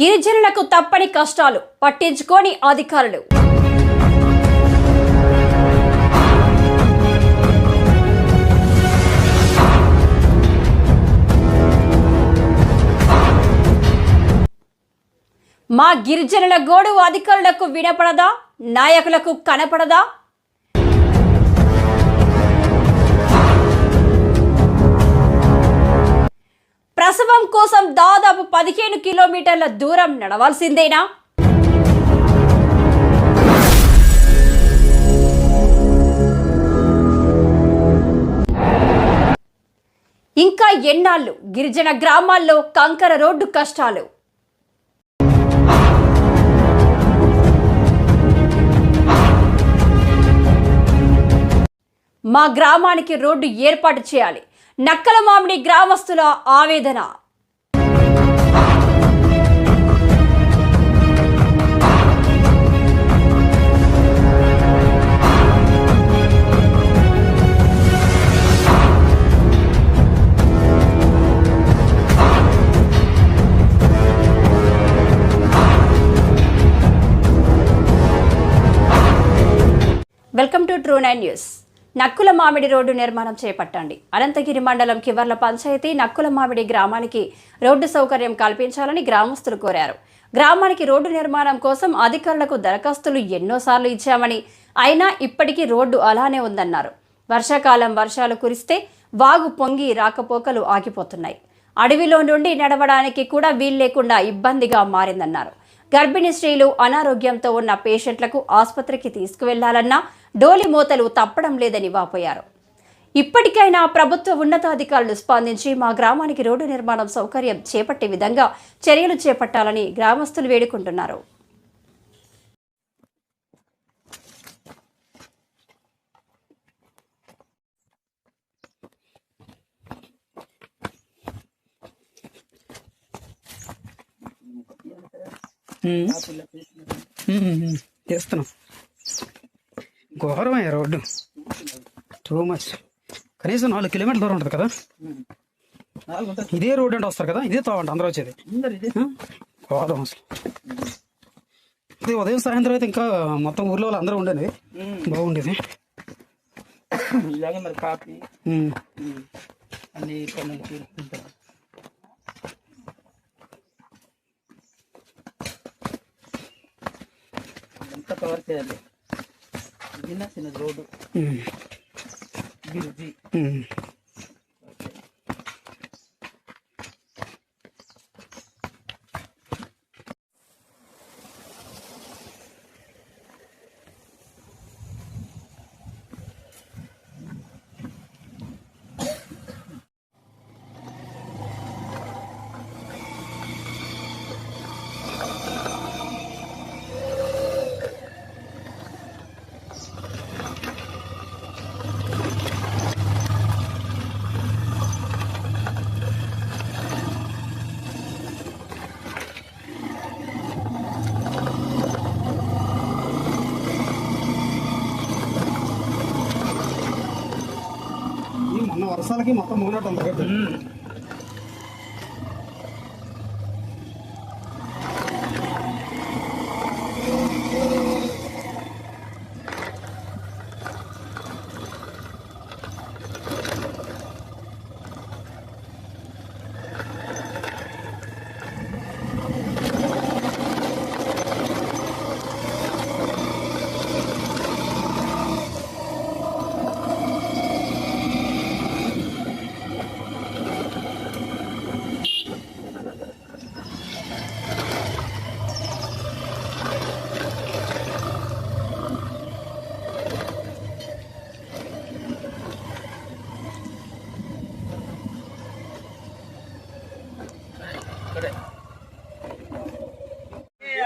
గిరిజనులకు తప్పని కష్టాలు పట్టించుకోని అధికారులు. మా గిరిజనుల గోడు అధికారులకు వినపడదా? నాయకులకు కనపడదా? ప్రసవం కోసం దాదాపు పదిహేను కిలోమీటర్ల దూరం నడవాల్సిందేనా? ఇంకా ఎన్నాళ్ళు గిరిజన గ్రామాల్లో కంకర రోడ్డు కష్టాలు? మా గ్రామానికి రోడ్డు ఏర్పాటు చేయాలి. నక్కల మామిడి గ్రామస్తుల ఆవేదన. Welcome to true nine news. Nakkula Mamidi road నిర్మాణం చేపట్టండి. అనంతగిరి మండలం కివర్ల పంచాయతీ నక్కుల మామిడి గ్రామానికి రోడ్డు సౌకర్యం కల్పించాలని గ్రామస్తులు కోరారు. గ్రామానికి రోడ్డు నిర్మాణం కోసం అధికారులకు దరఖాస్తులు ఎన్నోసార్లు ఇచ్చామని అయినా ఇప్పటికీ రోడ్డు అలానే ఉందన్నారు. వర్షాకాలం వర్షాలు కురిస్తే వాగు పొంగి రాకపోకలు ఆగిపోతున్నాయి. అడవిలో నుండి నడవడానికి కూడా వీల్లేకుండా ఇబ్బందిగా మారిందన్నారు. గర్భిణీ స్త్రీలు అనారోగ్యంతో ఉన్న పేషెంట్లకు ఆసుపత్రికి తీసుకువెళ్ళాలన్నా డోలి మూతలు తప్పడం లేదని వాపోయారు. ఇప్పటికైనా ప్రభుత్వ ఉన్నతాధికారులు స్పందించి మా గ్రామానికి రోడ్డు నిర్మాణం సౌకర్యం చేపట్టే విధంగా చర్యలు చేపట్టాలని గ్రామస్తులు వేడుకుంటున్నారు. చేస్తున్నాం. ఘోరమయ్యా రోడ్డు. టూ మచ్ కనీసం నాలుగు కిలోమీటర్ల దూరం ఉంటుంది కదా? ఇదే రోడ్డు అంటే వస్తారు కదా? ఇదే తావంట అందరూ వచ్చేది? ఘోరం అసలు. ఇది ఉదయం సాయంత్రం అయితే ఇంకా మొత్తం ఊర్లో వాళ్ళు అందరూ ఉండేది. బాగుండేది. ఇలాగే మరి కాఫీ. అన్ని పనులు తీసుకుంటారు ఎంత కవర్ చేయాలి మొన్న వర్షాలకి మొత్తం మూనట్టు ఉంది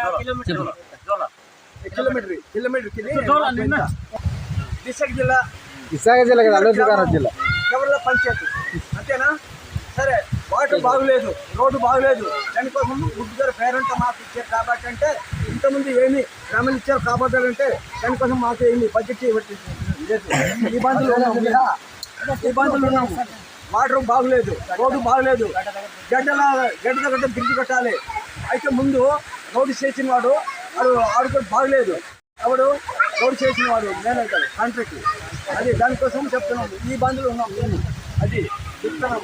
రోడ్డు. కిలోమీటర్. కిలోమీటర్ విశాఖ జిల్లా. విశాఖ జిల్లా కదా అల్లూరు సీతారాం జిల్లా. కేవల పంచాయతీ. అంతేనా? సరే వాటర్ బాగులేదు రోడ్డు బాగులేదు. దానికోసం గుడ్డు గారు పేరెంట్ మాకు ఇచ్చారు కాబట్టి అంటే ఇంతమంది ఏమి గ్రామాలు ఇచ్చారు కాబట్టి అంటే దానికోసం మాకు ఏమి బడ్జెట్ లేదు ఇబ్బందులు ఇబ్బందులు ఉన్నాము. వాటర్ బాగులేదు రోడ్డు బాగులేదు. గడ్డల గడ్డ దగ్గర బ్రిడ్జ్ కట్టాలి. అయితే ముందు రోడ్డు చేసిన వాడు వాడు ఆడుకో బాగలేదు. ఎవడు? రోడ్డు చేసిన వాడు మేనేజర్ కాంట్రాక్ట్ అది దానికోసం చెప్తున్నాం ఈ ఇబ్బందులు ఉన్నాం మేము. అది చెప్తున్నాం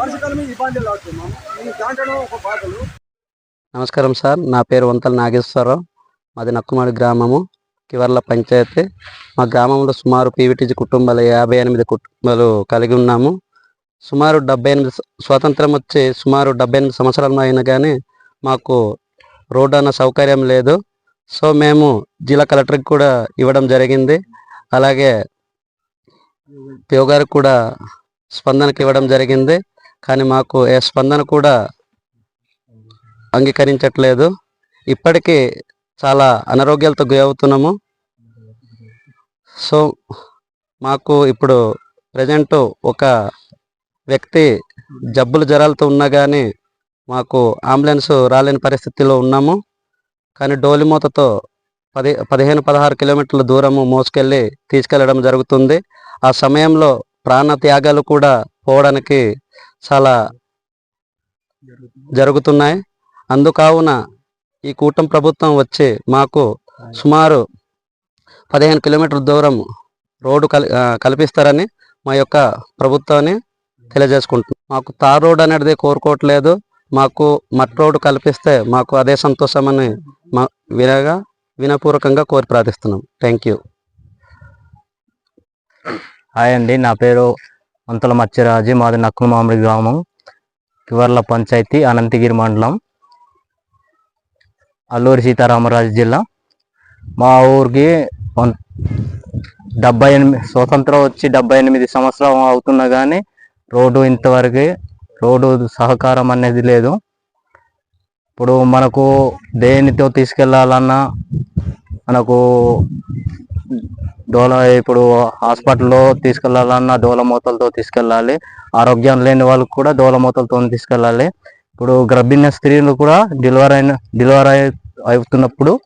వర్షకాలం ఈ ఇబ్బందులు ఆడుతున్నాం. మేము దాంట్లో ఒక బాధలు నమస్కారం సార్. నా పేరు వంతల నాగేశ్వరరావు. మాది నక్కుమాడి గ్రామము. కివర్ల పంచాయతీ. మా గ్రామంలో సుమారు పీవీటీజీ కుటుంబాలు యాభై ఎనిమిది కుటుంబాలు కలిగి ఉన్నాము. సుమారు డెబ్బై ఎనిమిది స్వాతంత్రం వచ్చి సుమారు డెబ్బై ఎనిమిది సంవత్సరాలు అయినా కానీ మాకు రోడ్డు అన్న సౌకర్యం లేదు. సో మేము జిల్లా కలెక్టర్కి కూడా ఇవ్వడం జరిగింది. అలాగే పిఓ గారికి కూడా స్పందనకి ఇవ్వడం జరిగింది. కానీ మాకు ఏ స్పందన కూడా అంగీకరించట్లేదు. ఇప్పటికీ చాలా అనారోగ్యాలతో గురవుతున్నాము సో మాకు ఇప్పుడు ప్రజెంట్ ఒక వ్యక్తి జబ్బులు జ్వరాలతో ఉన్నా కానీ మాకు అంబులెన్స్ రాలేని పరిస్థితిలో ఉన్నాము. కానీ డోలిమూతతో పది పదిహేను పదహారు కిలోమీటర్ల దూరము మోసుకెళ్ళి తీసుకెళ్ళడం జరుగుతుంది. ఆ సమయంలో ప్రాణ త్యాగాలు కూడా పోవడానికి చాలా జరుగుతున్నాయి. అందుకావున ఈ కూటమి ప్రభుత్వం వచ్చి మాకు సుమారు పదిహేను కిలోమీటర్ల దూరం రోడ్డు కలి కల్పిస్తారని మా యొక్క ప్రభుత్వాన్ని తెలియజేసుకుంటున్నాం. మాకు తార్ రోడ్ అనేది కోరుకోవట్లేదు. మాకు మట్టి రోడ్డు కల్పిస్తే మాకు అదే సంతోషమని మా వినగా వినపూర్వకంగా కోరి ప్రార్థిస్తున్నాం. థ్యాంక్ యూ హాయ్ అండి నా పేరు వంతల మత్స్యరాజు. మాది నక్కుల మామిడి గ్రామం కివర్ల పంచాయతీ అనంతగిరి మండలం అల్లూరి సీతారామరాజు జిల్లా. మా ఊరికి వన్- డెబ్బై ఎనిమిది స్వతంత్రం వచ్చి డెబ్బై ఎనిమిది సంవత్సరం అవుతున్నా కానీ రోడ్డు ఇంతవరకు రోడ్డు సహకారం అనేది లేదు. ఇప్పుడు మనకు దేనితో తీసుకెళ్ళాలన్నా మనకు డోల ఇప్పుడు హాస్పిటల్లో తీసుకెళ్ళాలన్నా డోల మూతలతో తీసుకెళ్ళాలి. ఆరోగ్యం లేని వాళ్ళకు కూడా డోల మూతలతో తీసుకెళ్ళాలి. ఇప్పుడు గర్భిణీ స్త్రీలు కూడా డెలివరీ అయిన డెలివరీ అయి- అవుతున్నప్పుడు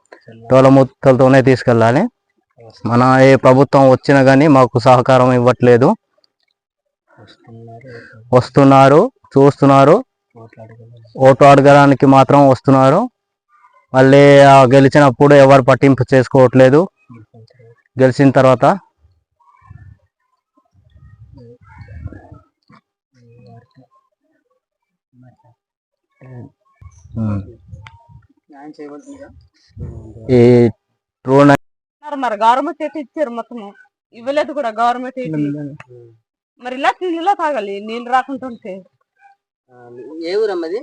డోల మూతలతోనే తీసుకెళ్ళాలి. మన ఏ ప్రభుత్వం వచ్చినా కానీ మాకు సహకారం ఇవ్వట్లేదు. వస్తున్నారు. చూస్తున్నారు. ఓటు అడగడానికి మాత్రం వస్తున్నారు. మళ్ళీ ఆ గెలిచినప్పుడు ఎవరు పట్టింపు చేసుకోవట్లేదు. గెలిచిన తర్వాత. ఈ ట్రూ మరి గవర్నమెంట్ అయితే ఇచ్చారు మొత్తం. ఇవ్వలేదు కూడా గవర్నమెంట్ అయితే. మరి ఇలా నీళ్ళలో తాగాలి నీళ్ళు రాకుండా ఉంటే ఏ ఊరమ్మది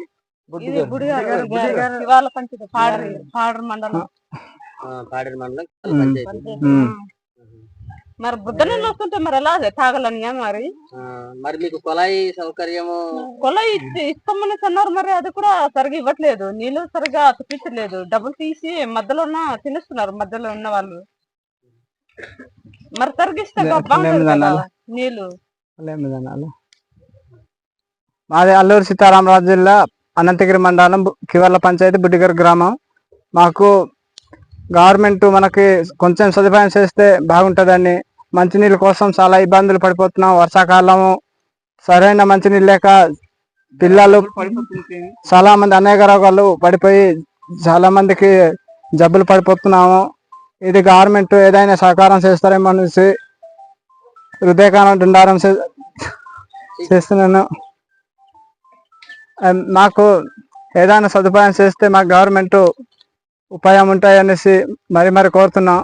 పాడరి పాడరి మండలం. పాడేరు మండలం. మరి బుద్ధ నీళ్ళు వస్తుంటే మరి ఎలా తాగాలని మరి? మరి మీకు కొలాయి సౌకర్యము? కొల ఇచ్చి ఇస్తామని అన్నారు మరి అది కూడా సరిగా ఇవ్వట్లేదు. నీళ్ళు సరిగా తెప్పించలేదు డబ్బులు తీసి మధ్యలో ఉన్న తినేస్తున్నారు మధ్యలో ఉన్న వాళ్ళు. మరి కదా నీళ్ళు. మాది అల్లూరు సీతారామరాజు జిల్లా అనంతగిరి మండలం కివర్ల పంచాయతీ బుడ్డిగర్ గ్రామం. మాకు గవర్నమెంట్ మనకి కొంచెం సదుపాయం చేస్తే బాగుంటుందని మంచినీళ్ళ కోసం చాలా ఇబ్బందులు పడిపోతున్నాం. వర్షాకాలము సరైన మంచినీళ్ళు లేక పిల్లలు చాలా మంది అనేక రోగాలు పడిపోయి చాలా మందికి జబ్బులు పడిపోతున్నాము. ఇది గవర్నమెంట్ ఏదైనా సహకారం చేస్తారేమో అనేసి హృదయకాలం దుండారం చే- చేస్తున్నాను. మాకు ఏదైనా సదుపాయం చేస్తే మా గవర్నమెంట్ ఉపాయం ఉంటాయి అనేసి మరి మరి కోరుతున్నాం.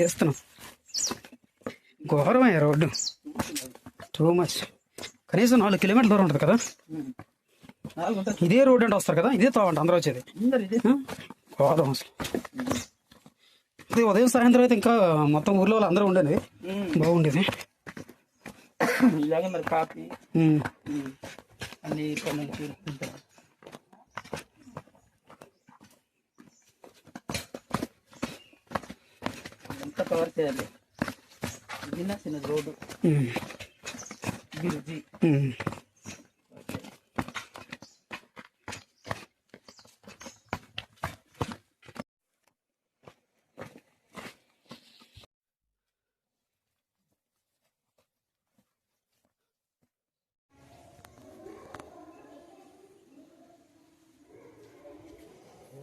చేస్తున్నాం. ఘోరమయ్య రోడ్డు. టూ మచ్ కనీసం నాలుగు కిలోమీటర్ల దూరం ఉంటుంది కదా. ఇదే రోడ్డు అంటే వస్తారు కదా ఇదే తావంట అందరూ వచ్చేది? ఘోరం అసలు. ఇది ఉదయం సాయంత్రం అయితే ఇంకా మొత్తం ఊర్లో వాళ్ళు అందరూ ఉండేది. బాగుండేది. ఇలాగే మరి కాఫీ. అన్ని పనులు కవర్ చేయాలి? ఇది చిన్న రోడ్డు.